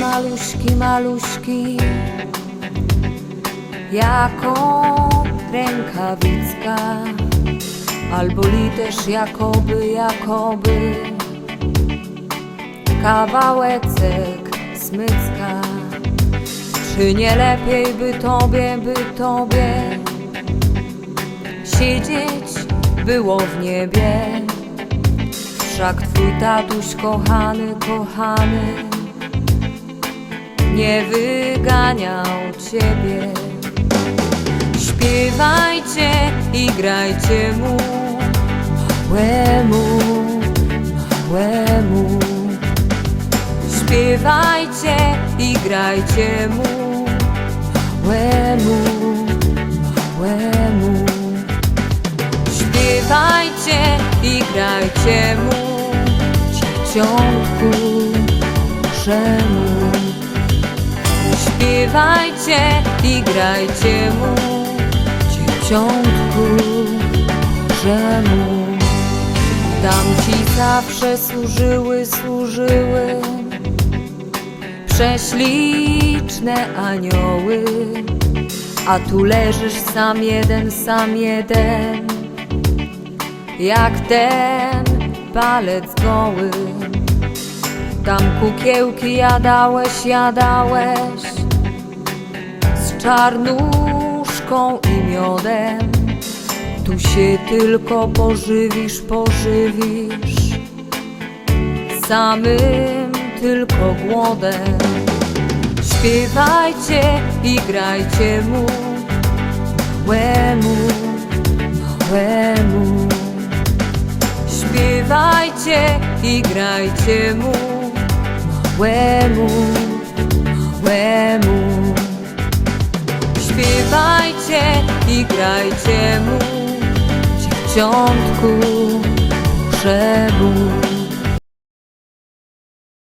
maluśki, maluśki Jako rękawicka Albo li też jakoby, jakoby Kawałeczek smycka. Czy nie lepiej by tobie, by tobie Siedzieć było w niebie Wszak twój tatuś kochany, kochany Nie wyganiał ciebie. Śpiewajcie i grajcie mu Małemu, małemu Śpiewajcie i grajcie mu Małemu, małemu Śpiewajcie i grajcie mu Dzieciątku czemu Śpiewajcie i grajcie mu Dzieciątku czemu Tam ci zawsze służyły, służyły Prześliczne anioły. A tu leżysz sam jeden, sam jeden jak ten palec goły. Tam kukiełki jadałeś, jadałeś z czarnuszką i miodem. Tu się tylko pożywisz, pożywisz samym tylko głodem. Śpiewajcie i grajcie mu, małemu, małemu. Śpiewajcie i grajcie mu. Małemu, małemu. Śpiewajcie i grajcie mu. Dzieciątku, grzebu